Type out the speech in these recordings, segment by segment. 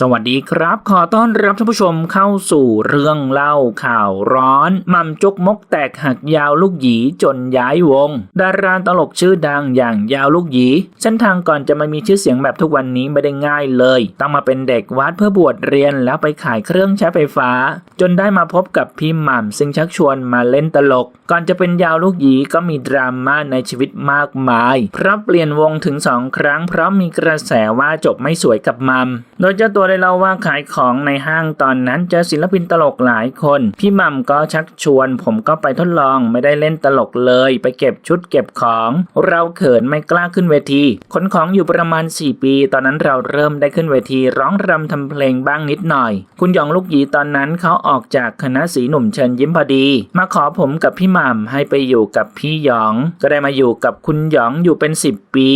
สวัสดีครับ ขอต้อนรับท่านผู้ชมเข้าสู่เรื่องเล่าข่าวร้อน มัมจกมกแตกหักยาวลูกหยีจนย้ายวง ดาราตลกชื่อดังอย่างยาวลูกหยีเส้นทางก่อนจะมามีชื่อเสียงแบบทุกวันนี้ไม่ได้ง่ายเลย ต้องมาเป็นเด็กวัดเพื่อบวชเรียนแล้วไปขายเครื่องใช้ไฟฟ้า จนได้มาพบกับพี่หม่ำซึ่งชักชวนมาเล่นตลก ก่อนจะเป็นยาวลูกหยีก็มีดราม่าในชีวิตมากมายเพราะเปลี่ยนวงถึงสองครั้งเพราะมีกระแสว่าจบไม่สวยกับมัมโดยเจ้าตัวได้เล่าว่าขายของในห้างตอนนั้นเจอศิลปินตลกหลายคน พี่มัมก็ชักชวน ผมก็ไปทดลองไม่ได้เล่นตลกเลย ไปเก็บชุดเก็บของ เราเขินไม่กล้าขึ้นเวทีขนของอยู่ประมาณ 4 ปี ตอนนั้นเราเริ่มได้ขึ้นเวทีร้องรำทำเพลงบ้างนิดหน่อย คุณหยองลูกหยีตอนนั้นเขาออกจากคณะสีหนุ่มเชิญยิ้มพอดี มาขอผมกับพี่ม่ำให้ไปอยู่กับพี่หยอง ก็ได้มาอยู่กับคุณหยองอยู่เป็น 10 ปี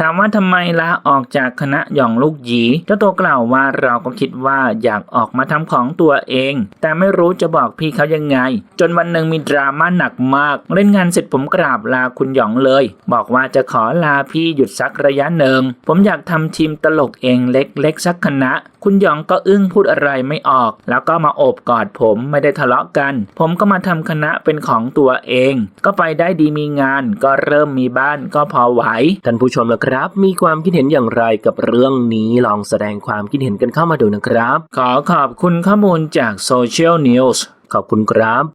ถามว่าทำไมลาออกจากคณะหย่องลูกหยีเจ้าตัวกล่าวว่าเราก็คิดว่าอยากออกมาทำของตัวเอง แต่ไม่รู้จะบอกพี่เขายังไง จนวันหนึ่งมีดราม่าหนักมาก เล่นงานเสร็จผมกราบลาคุณหยองเลย บอกว่าจะขอลาพี่หยุดสักระยะหนึ่ง ผมอยากทำทีมตลกเองเล็กๆสักคณะ คุณหยองก็อึ้งพูดอะไรไม่ออก แล้วก็มาโอบกอดผมไม่ได้ทะเลาะกัน ผมก็มาทำคณะเป็นของตัวเอง ก็ไปได้ดีมีงาน ก็เริ่มมีบ้านก็พอไหวท่านผู้ชมนะครับ มีความคิดเห็นอย่างไรกับเรื่องนี้ลองแสดงความคิดเห็นกันเข้ามาดูนะครับ ขอขอบคุณข้อมูลจากโซเชียลนิวส์ขอบคุณครับ